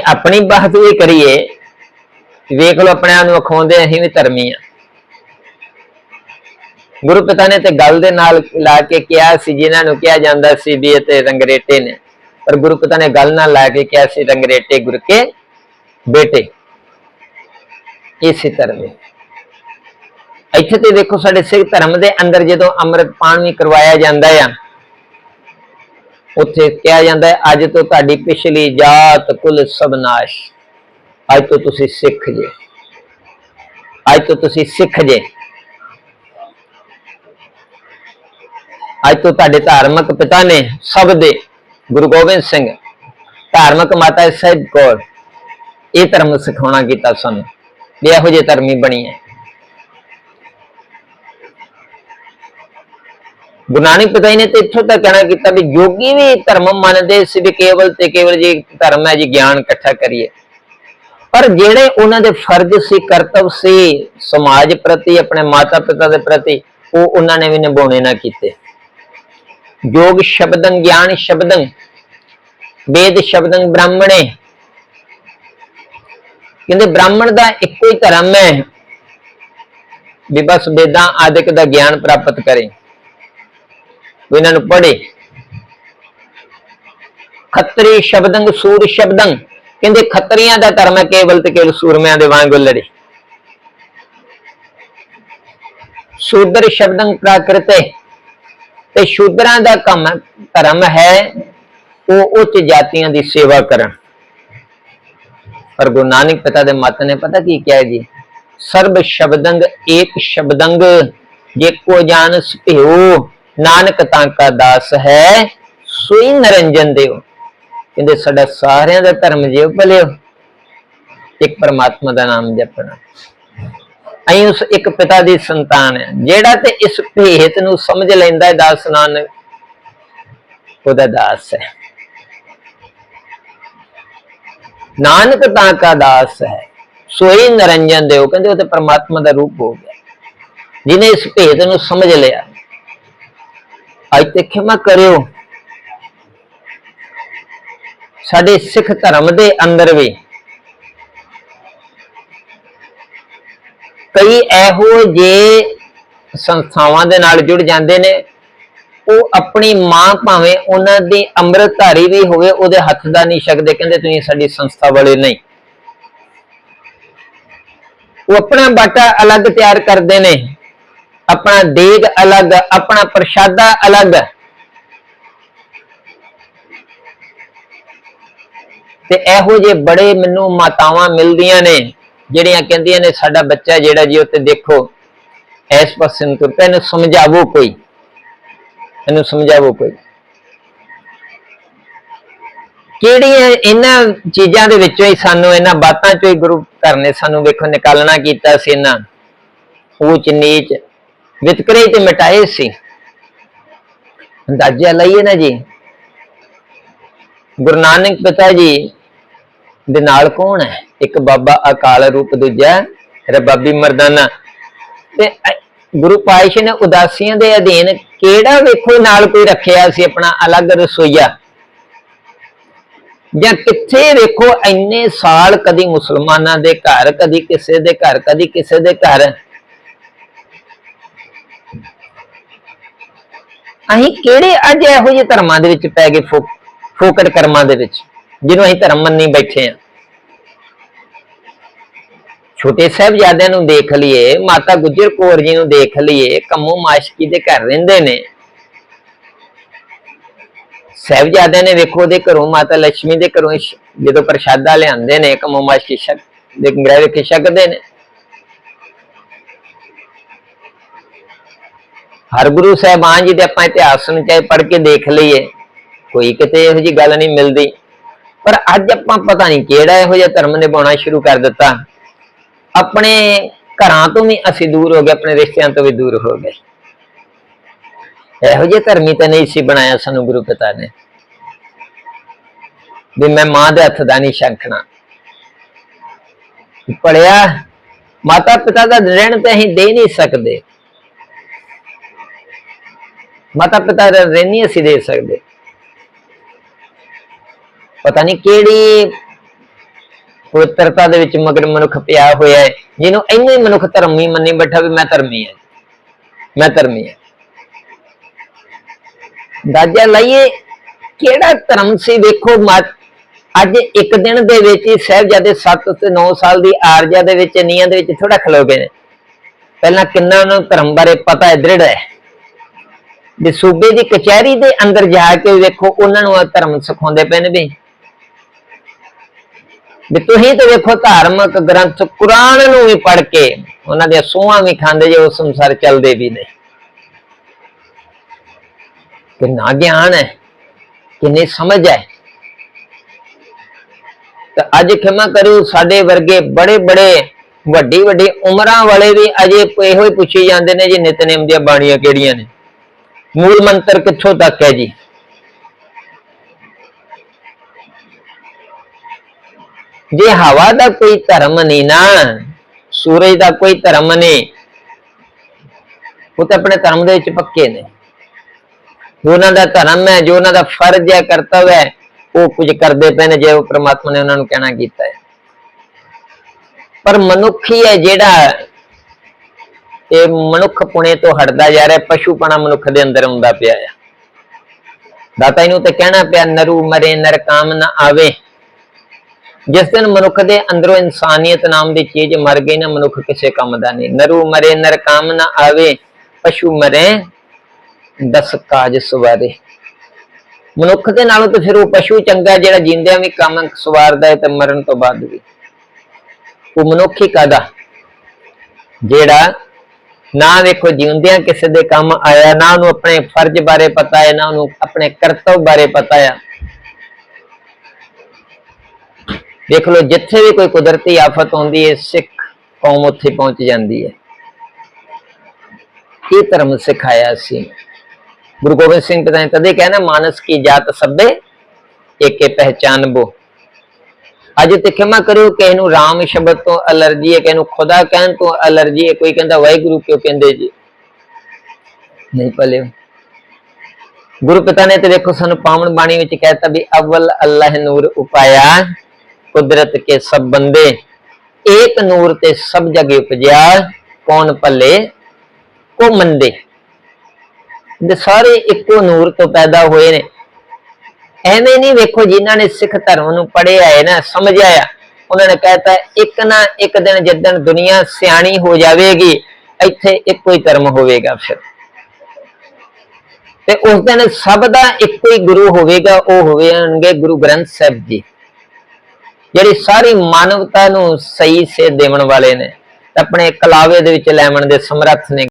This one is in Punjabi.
ਆਪਣੀ ਬਹਾਦਰੀ ਕਰੀਏ, ਵੇਖ ਲਓ ਆਪਣੇ ਆਪ ਨੂੰ ਅਖਾਉਂਦੇ ਅਸੀਂ ਵੀ ਧਰਮੀ ਆ। ਗੁਰੂ ਪਿਤਾ ਨੇ ਤੇ ਗੱਲ ਦੇ ਨਾਲ ਲਾ ਕੇ ਕਿਹਾ ਸੀ, ਜਿਨ੍ਹਾਂ ਨੂੰ ਕਿਹਾ ਜਾਂਦਾ ਸੀ ਵੀ ਇਹ ਤੇ ਰੰਗਰੇਟੇ ਨੇ। ਪਰ ਗੁਰੂ ਪਿਤਾ ਨੇ ਗੱਲ ਨਾਲ ਲਾ ਕੇ ਕਿਹਾ ਸੀ, ਰੰਗਰੇਟੇ ਗੁਰ ਕੇ ਬੇਟੇ, ਇਸੇ ਤਰ੍ਹਾਂ ਇੱਥੇ ਤੇ ਦੇਖੋ ਸਾਡੇ ਸਿੱਖ ਧਰਮ ਦੇ ਅੰਦਰ ਜਦੋਂ ਅੰਮ੍ਰਿਤ ਪਾਣ ਵੀ ਕਰਵਾਇਆ ਜਾਂਦਾ ਆ ਉੱਥੇ ਕਿਹਾ ਜਾਂਦਾ ਹੈ, ਅੱਜ ਤੋਂ ਤੁਹਾਡੀ ਪਿਛਲੀ ਜਾਤ ਕੁਲ ਸਬਨਾਸ਼ ਅੱਜ ਤੋਂ ਤੁਸੀਂ ਸਿੱਖ ਜੇ। ਅੱਜ ਤੋਂ ਤੁਸੀਂ ਸਿੱਖ ਜੇ। ਅੱਜ ਤੋਂ ਤੁਹਾਡੇ ਧਾਰਮਿਕ ਪਿਤਾ ਨੇ ਸਭ ਦੇ, ਗੁਰੂ ਗੋਬਿੰਦ ਸਿੰਘ, ਧਾਰਮਿਕ ਮਾਤਾ ਸਾਹਿਬ ਕੌਰ, ਇਹ ਧਰਮ ਸਿਖਾਉਣਾ ਕੀਤਾ ਸਾਨੂੰ। ਵੀ ਇਹੋ ਜਿਹੇ ਧਰਮੀ ਬਣੀ ਹੈ ਗੁਰੂ ਨਾਨਕ ਪਿਤਾ ਜੀ ਨੇ ਤੇ ਇੱਥੋਂ ਤੱਕ ਕਹਿਣਾ ਕੀਤਾ ਵੀ ਯੋਗੀ ਵੀ ਧਰਮ ਮੰਨਦੇ ਸੀ ਵੀ ਕੇਵਲ ਤੇ ਕੇਵਲ ਜੀ ਧਰਮ ਹੈ, ਜੀ ਗਿਆਨ ਇਕੱਠਾ ਕਰੀਏ। ਪਰ ਜਿਹੜੇ ਉਹਨਾਂ ਦੇ ਫਰਜ਼ ਸੀ, ਕਰਤੱਵ ਸੀ, ਸਮਾਜ ਪ੍ਰਤੀ, ਆਪਣੇ ਮਾਤਾ ਪਿਤਾ ਦੇ ਪ੍ਰਤੀ, ਉਹ ਉਹਨਾਂ ਨੇ ਵੀ ਨਿਭਾਉਣੇ ਨਾ ਕੀਤੇ। ਯੋਗ ਸ਼ਬਦੰ, ਗਿਆਨ ਸ਼ਬਦੰ, ਵੇਦ ਸ਼ਬਦੰ, ਬ੍ਰਾਹਮਣੇ। ਕਹਿੰਦੇ ਬ੍ਰਾਹਮਣ ਦਾ ਇੱਕੋ ਹੀ ਧਰਮ ਹੈ ਵੀ ਬਸ ਵੇਦਾਂ ਆਦਿਕ ਦਾ ਗਿਆਨ ਪ੍ਰਾਪਤ ਕਰੇ। ਉਹ ਇਹਨਾਂ ਨੂੰ ਪੜ੍ਹੇ। ਖੱਤਰੀ ਸ਼ਬਦੰਗ, ਸੂਰ ਸ਼ਬਦੰਗ। ਕਹਿੰਦੇ ਖੱਤਰੀਆਂ ਦਾ ਧਰਮ ਹੈ ਕੇਵਲ ਤੇ ਕੇਵਲ ਸੂਰਮਿਆਂ ਦੇ ਵਾਂਗ ਲੜੇ ਸ਼ੂਦਰ ਸ਼ਬਦੰਗ ਪ੍ਰਾਕ੍ਰਿਤੇ ਤੇ ਸ਼ੂਦਰਾਂ ਦਾ ਕੰਮ ਧਰਮ ਹੈ ਉਹ ਉੱਚ ਜਾਤੀਆਂ ਦੀ ਸੇਵਾ ਕਰਨ। ਪਰ ਗੁਰੂ ਨਾਨਕ ਪਿਤਾ ਦੇ ਮਤ ਨੇ ਪਤਾ ਕੀ ਕਿਹਾ ਜੀ? ਸਰਬ ਸ਼ਬਦੰਗ, ਏਕ ਸ਼ਬਦੰਗ, ਜੇ ਕੋ ਜਾਣ ਭਿਓ। ਨਾਨਕ ਤਾਂ ਕਾ ਦਾਸ ਹੈ, ਸੋਈ ਨਰੰਜਨ ਦੇਵ। ਕਹਿੰਦੇ, ਸਾਡਾ ਸਾਰਿਆਂ ਦਾ ਧਰਮ ਜਿਉ ਭਲਿਓ ਇੱਕ ਪਰਮਾਤਮਾ ਦਾ ਨਾਮ ਜਪਣਾ। ਅਸੀਂ ਉਸ ਇੱਕ ਪਿਤਾ ਦੀ ਸੰਤਾਨ ਹੈ, ਜਿਹੜਾ ਤੇ ਇਸ ਭੇਤ ਨੂੰ ਸਮਝ ਲੈਂਦਾ ਹੈ, ਦਾਸ ਨਾਨਕ। ਉਹਦਾ ਦਾਸ ਹੈ। ਨਾਨਕ ਤਾਂ ਕਾ ਦਾਸ ਹੈ, ਸੋਈ ਨਰੰਜਨ ਦੇਵ। ਕਹਿੰਦੇ, ਉਹ ਤੇ ਪਰਮਾਤਮਾ ਦਾ ਰੂਪ ਹੋ ਗਿਆ। ਜਿਨੇ ਇਸ ਭੇਦ ਨੂੰ ਸਮਝ ਲਿਆ ਅੱਜ ਤੇ ਖਿਮਾ ਕਰਿਓ। ਸਾਡੇ ਸਿੱਖ ਧਰਮ ਦੇ ਅੰਦਰ ਵੀ ਕਈ ਇਹੋ ਜੇ ਸੰਸਥਾਵਾਂ ਦੇ ਨਾਲ ਜੁੜ ਜਾਂਦੇ ਨੇ। ਉਹ ਆਪਣੀ ਮਾਂ ਭਾਵੇਂ ਉਹਨਾਂ ਦੀ ਅੰਮ੍ਰਿਤਧਾਰੀ ਵੀ ਹੋਵੇ, ਉਹਦੇ ਹੱਥ ਦਾ ਨਹੀਂ ਛਕਦੇ, ਕਹਿੰਦੇ ਤੁਸੀਂ ਸਾਡੀ ਸੰਸਥਾ ਵਾਲੇ ਨਹੀਂ। ਉਹ ਆਪਣਾ ਬਾਟਾ ਅਲੱਗ ਤਿਆਰ ਕਰਦੇ ਨੇ। ਆਪਣਾ ਦੇਗ ਅਲੱਗ, ਆਪਣਾ ਪ੍ਰਸ਼ਾਦਾ ਅਲੱਗ। ਤੇ ਇਹੋ ਜੇ ਬੜੇ ਮੈਨੂੰ ਮਾਤਾਵਾਂ ਮਿਲਦੀਆਂ ਨੇ, ਜਿਹੜੀਆਂ ਕਹਿੰਦੀਆਂ ਨੇ, ਸਾਡਾ ਬੱਚਾ ਜਿਹੜਾ ਜੀ ਉੱਤੇ ਦੇਖੋ, ਇਸ ਪਾਸੇ ਨੂੰ ਤੁਰ ਇਹਨੂੰ ਸਮਝਾਵੋ ਕੋਈ। ਇਹਨੂੰ ਸਮਝਾਵੋ ਕੋਈ। ਕਿਹੜੀਆਂ ਇਹਨਾਂ ਚੀਜ਼ਾਂ ਦੇ ਵਿੱਚੋਂ ਹੀ ਸਾਨੂੰ, ਇਹਨਾਂ ਬਾਤਾਂ ਚੋਂ ਹੀ ਗੁਰੂ ਘਰ ਨੇ ਸਾਨੂੰ ਵੇਖੋ ਨਿਕਾਲਣਾ ਕੀਤਾ ਸੀ ਇਹਨਾਂ। ਊਚ ਨੀਚ ਵਿਤਕਰੇ ਤੇ ਮਿਟਾਏ ਸੀ। ਅੰਦਾਜ਼ਾ ਲਈਏ ਨਾ ਜੀ। ਗੁਰੂ ਨਾਨਕ ਪਿਤਾ ਜੀ ਦੇ ਨਾਲ ਕੌਣ ਹੈ? ਇੱਕ ਬਾਬਾ ਅਕਾਲ ਰੂਪ, ਦੂਜਾ ਰਬਾਬੀ ਮਰਦਾਨਾ। ਤੇ ਗੁਰੂ ਪਾਤਸ਼ਾਹ ਨੇ ਉਦਾਸੀਆਂ ਦੇ ਅਧੀਨ ਕਿਹੜਾ ਵੇਖੋ ਨਾਲ ਕੋਈ ਰੱਖਿਆ ਸੀ ਆਪਣਾ ਅਲੱਗ ਰਸੋਈਆ? ਜਾਂ ਕਿੱਥੇ ਵੇਖੋ ਇੰਨੇ ਸਾਲ ਕਦੀ ਮੁਸਲਮਾਨਾਂ ਦੇ ਘਰ, ਕਦੀ ਕਿਸੇ ਦੇ ਘਰ, ਕਦੀ ਕਿਸੇ ਦੇ ਘਰ ਅਸੀਂ ਕਿਹੜੇ ਅੱਜ ਇਹੋ ਜਿਹੇ ਧਰਮਾਂ ਦੇ ਵਿੱਚ ਪੈ ਗਏ ਫੋ- ਫੋਕਟ ਕਰਮਾਂ ਦੇ ਵਿੱਚ, ਜਿਹਨੂੰ ਅਸੀਂ ਧਰਮ ਮੰਨੀ ਬੈਠੇ ਆ ਛੋਟੇ ਸਾਹਿਬਜ਼ਾਦਿਆਂ ਨੂੰ ਦੇਖ ਲਈਏ, ਮਾਤਾ ਗੁਜਰ ਕੌਰ ਜੀ ਨੂੰ ਦੇਖ ਲਈਏ, ਕੰਮੋ ਮਾਸ਼ਕੀ ਦੇ ਘਰ ਰਹਿੰਦੇ ਨੇ। ਸਾਹਿਬਜ਼ਾਦਿਆਂ ਨੇ ਵੇਖੋ ਉਹਦੇ ਘਰੋਂ ਮਾਤਾ ਲక్ష్ਮੀ ਦੇ ਘਰੋਂ ਜਦੋਂ ਪ੍ਰਸ਼ਾਦਾ ਲਿਆਂਦੇ ਨੇ, ਕੰਮੋ ਮਾਸ਼ਕੀ ਛਕ ਦੇ ਗ੍ਰਹਿ ਵਿਖੇ ਛਕਦੇ ਨੇ। ਹਰ ਗੁਰੂ ਸਾਹਿਬਾਨ ਜੀ ਦੇ ਆਪਾਂ ਇਤਿਹਾਸ ਨੂੰ ਚਾਹੇ ਪੜ੍ਹ ਕੇ ਦੇਖ ਲਈਏ, ਕੋਈ ਕਿਤੇ ਇਹੋ ਜੀ ਗੱਲ ਨਹੀਂ ਮਿਲਦੀ। ਪਰ ਅੱਜ ਆਪਾਂ ਪਤਾ ਨਹੀਂ ਕਿਹੜਾ ਇਹੋ ਜਿਹਾ ਧਰਮ ਨਿਭਾਉਣਾ ਸ਼ੁਰੂ ਕਰ ਦਿੱਤਾ। ਆਪਣੇ ਘਰਾਂ ਤੋਂ ਵੀ ਅਸੀਂ ਦੂਰ ਹੋ ਗਏ, ਆਪਣੇ ਰਿਸ਼ਤਿਆਂ ਤੋਂ ਵੀ ਦੂਰ ਹੋ ਗਏ। ਇਹੋ ਜਿਹੇ ਧਰਮੀ ਤਾਂ ਨਹੀਂ ਸੀ ਬਣਾਇਆ ਸਾਨੂੰ ਗੁਰੂ ਪਿਤਾ ਨੇ। ਵੀ ਮੈਂ ਮਾਂ ਦੇ ਹੱਥ ਦਾ ਨਹੀਂ ਸ਼ੰਖਣਾ ਪੜਿਆ ਮਾਤਾ ਪਿਤਾ ਦਾ ਰਹਿਣ ਤੇ ਅਸੀਂ ਦੇ ਨਹੀਂ ਸਕਦੇ। ਮਾਤਾ ਪਿਤਾ ਦਾ ਰਹਿਣ ਨਹੀਂ ਅਸੀਂ ਦੇ ਸਕਦੇ। ਪਤਾ ਨਹੀਂ ਕਿਹੜੀ ਪਵਿੱਤਰਤਾ ਦੇ ਵਿੱਚ ਮਗਰ ਮਨੁੱਖ ਪਿਆ ਹੋਇਆ ਹੈ, ਜਿਹਨੂੰ ਇੰਨੇ ਹੀ ਮਨੁੱਖ ਧਰਮੀ ਮੰਨੀ ਬੈਠਾ ਵੀ ਮੈਂ ਧਰਮੀ ਹਾਂ। ਮੈਂ ਧਰਮੀ ਹਾਂ। ਦਾਜਾ ਲਈਏ, ਕਿਹੜਾ ਧਰਮ ਸੀ ਵੇਖੋ ਮਤ ਅੱਜ ਇੱਕ ਦਿਨ ਦੇ ਵਿੱਚ ਹੀ ਸਾਹਿਬਜ਼ਾਦੇ 7 ਤੇ 9 ਸਾਲ ਦੀ ਆਰਜਾ ਦੇ ਵਿੱਚ ਨੀਆਂ ਦੇ ਵਿੱਚ ਥੋੜਾ ਖਲੋ ਗਏ ਨੇ। ਪਹਿਲਾਂ ਕਿੰਨਾ ਉਹਨਾਂ ਨੂੰ ਧਰਮ ਬਾਰੇ ਪਤਾ ਹੈ ਦ੍ਰਿੜ ਹੈ। ਵੀ ਸੂਬੇ ਦੀ ਕਚਹਿਰੀ ਦੇ ਅੰਦਰ ਜਾ ਕੇ ਵੇਖੋ, ਉਹਨਾਂ ਨੂੰ ਇਹ ਧਰਮ ਸਿਖਾਉਂਦੇ ਪਏ ਨੇ ਵੀ। ਵੀ ਤੁਸੀਂ ਤਾਂ ਵੇਖੋ ਧਾਰਮਿਕ ਗ੍ਰੰਥ ਕੁਰਾਨ ਨੂੰ ਵੀ ਪੜ੍ਹ ਕੇ ਉਹਨਾਂ ਦੇ ਸੂਹਾਂ ਵੀ ਖਾਂਦੇ ਜੇ ਉਸ ਸੰਸਾਰ ਚੱਲਦੇ ਵੀ ਨੇ। ਕਿੰਨਾ ਗਿਆਨ ਹੈ, ਕਿੰਨੀ ਸਮਝ ਹੈ। ਤਾਂ ਅੱਜ ਖਿਮਾ ਕਰਿਓ ਸਾਡੇ ਵਰਗੇ ਬੜੇ ਬੜੇ ਵੱਡੀ ਵੱਡੀ ਉਮਰਾਂ ਵਾਲੇ ਵੀ ਅਜੇ ਇਹੋ ਹੀ ਪੁੱਛੀ ਜਾਂਦੇ ਨੇ ਜੀ ਨਿਤਨੇਮ ਦੀਆਂ ਬਾਣੀਆਂ ਕਿਹੜੀਆਂ ਨੇ। ਮੂਲ ਮੰਤਰ ਕਿੱਥੋਂ ਤੱਕ ਹੈ ਜੀ? ਜੇ ਹਵਾ ਦਾ ਕੋਈ ਧਰਮ ਨਹੀਂ ਨਾ, ਸੂਰਜ ਦਾ ਕੋਈ ਧਰਮ ਨਹੀਂ, ਉਹ ਤਾਂ ਆਪਣੇ ਧਰਮ ਦੇ ਵਿੱਚ ਪੱਕੇ ਨੇ। ਉਹਨਾਂ ਦਾ ਧਰਮ ਹੈ, ਜੋ ਉਹਨਾਂ ਦਾ ਫਰਜ਼ ਹੈ, ਕਰਤਵ ਹੈ, ਉਹ ਕੁਝ ਕਰਦੇ ਪਏ ਨੇ, ਜੇ ਉਹ ਪ੍ਰਮਾਤਮਾ ਨੇ ਉਹਨਾਂ ਨੂੰ ਕਹਿਣਾ ਕੀਤਾ ਹੈ। ਪਰ ਮਨੁੱਖੀ ਹੈ ਜਿਹੜਾ ਇਹ ਮਨੁੱਖ ਪੁਣੇ ਤੋਂ ਹਟਦਾ ਜਾ ਰਿਹਾ, ਪਸ਼ੂਪਣਾ ਮਨੁੱਖ ਦੇ ਅੰਦਰ ਹੁੰਦਾ ਪਿਆ ਹੈ ਦਾਤਾ ਇਹਨੂੰ ਤੇ ਕਹਿਣਾ ਪਿਆ, ਨਰੂ ਮਰੇ, ਨਰ ਕਾਮ ਨਾ ਆਵੇ। ਜਿਸ ਦਿਨ ਮਨੁੱਖ ਦੇ ਅੰਦਰੋਂ ਇਨਸਾਨੀਅਤ ਨਾਮ ਦੀ ਚੀਜ਼ ਮਰ ਗਈ ਨਾ, ਮਨੁੱਖ ਕਿਸੇ ਕੰਮ ਦਾ ਨਹੀਂ। ਨਰੂ ਮਰੇ, ਨਰ ਕਾਮ ਨਾ ਆਵੇ, ਪਸ਼ੂ ਮਰੇ, ਦਸ ਕਾਜ ਸਵਾਰੇ। ਮਨੁੱਖ ਦੇ ਨਾਲੋਂ ਤਾਂ ਫਿਰ ਉਹ ਪਸ਼ੂ ਚੰਗਾ, ਜਿਹੜਾ ਜਿੰਦਿਆਂ ਵੀ ਕੰਮ ਸਵਾਰਦਾ ਹੈ ਤੇ ਮਰਨ ਤੋਂ ਬਾਅਦ ਵੀ। ਉਹ ਮਨੁੱਖ ਹੀ ਕਾਦਾ ਜਿਹੜਾ ਨਾ ਵੇਖੋ ਜਿਉਂਦਿਆਂ ਕਿਸੇ ਦੇ ਕੰਮ ਆਇਆ, ਨਾ ਉਹਨੂੰ ਆਪਣੇ ਫਰਜ਼ ਬਾਰੇ ਪਤਾ ਹੈ, ਨਾ ਉਹਨੂੰ ਆਪਣੇ ਕਰਤੱਵ ਬਾਰੇ ਪਤਾ ਹੈ। ਦੇਖ ਲਓ, ਜਿੱਥੇ ਵੀ ਕੋਈ ਕੁਦਰਤੀ ਆਫਤ ਆਉਂਦੀ ਹੈ, ਸਿੱਖ ਕੌਮ ਉੱਥੇ ਪਹੁੰਚ ਜਾਂਦੀ ਹੈ। ਇਹ ਧਰਮ ਸਿਖਾਇਆ ਸੀ। ਗੁਰੂ ਗੋਬਿੰਦ ਸਿੰਘ ਪਿਤਾ ਨੇ ਤਦੇ ਕਹਿਣਾ, ਮਾਨਸ ਕੀ ਜਾਤ ਸਭੇ, ਏਕੇ ਪਹਿਚਾਨਬੋ ਅੱਜ ਤੇ ਖਿਮਾ ਕਰਿਓ ਕਿ ਇਹਨੂੰ ਰਾਮ ਸ਼ਬਦ ਤੋਂ ਅਲਰਜੀ ਹੈ ਕਿ ਇਹਨੂੰ ਖੁਦਾ ਕਹਿਣ ਤੋਂ ਅਲਰਜੀ ਹੈ ਕੋਈ ਕਹਿੰਦਾ ਵਾਹਿਗੁਰੂ ਕਿਉਂ ਕਹਿੰਦੇ ਜੀ ਨਹੀਂ ਭਲੇ ਗੁਰੂ ਪਿਤਾ ਨੇ ਤੇ ਦੇਖੋ ਸਾਨੂੰ ਪਾਵਨ ਬਾਣੀ ਵਿੱਚ ਕਹਿਤਾ ਵੀ ਅਵਲ ਅੱਲਾਹ ਨੂਰ ਉਪਾਇਆ ਕੁਦਰਤ ਕੇ ਸਭ ਬੰਦੇ ਏਕ ਨੂਰ ਤੇ ਸਭ ਜਗੇ ਉਪਜਿਆ ਕੌਣ ਭਲੇ ਕੋ ਮੰਦੇ ਦੇ ਸਾਰੇ ਇੱਕੋ ਨੂਰ ਤੋਂ ਪੈਦਾ ਹੋਏ ਨੇ ਐਵੇਂ ਨਹੀਂ ਵੇਖੋ ਜਿਨ੍ਹਾਂ ਨੇ ਸਿੱਖ ਧਰਮ ਨੂੰ ਪੜ੍ਹਿਆ ਹੈ ਨਾ, ਸਮਝਿਆ ਆ ਉਹਨਾਂ ਨੇ ਕਹਿਤਾ ਇੱਕ ਨਾ ਇੱਕ ਦਿਨ ਜਿੱਦਣ ਦੁਨੀਆ ਸਿਆਣੀ ਹੋ ਜਾਵੇਗੀ, ਇੱਥੇ ਇੱਕੋ ਹੀ ਧਰਮ ਹੋਵੇਗਾ ਫਿਰ। ਤੇ ਉਸ ਦਿਨ ਸਭ ਦਾ ਇੱਕੋ ਹੀ ਗੁਰੂ ਹੋਵੇਗਾ, ਉਹ ਹੋਵੇਗੇ ਗੁਰੂ ਗ੍ਰੰਥ ਸਾਹਿਬ ਜੀ। ਜਿਹੜੀ ਸਾਰੀ ਮਾਨਵਤਾ ਨੂੰ ਸਹੀ ਸੇ ਦੇਵਣ ਵਾਲੇ ਨੇ ਆਪਣੇ ਕਲਾਵੇ ਦੇ ਵਿੱਚ ਲੈਵਣ ਦੇ ਸਮਰੱਥ ਨੇ।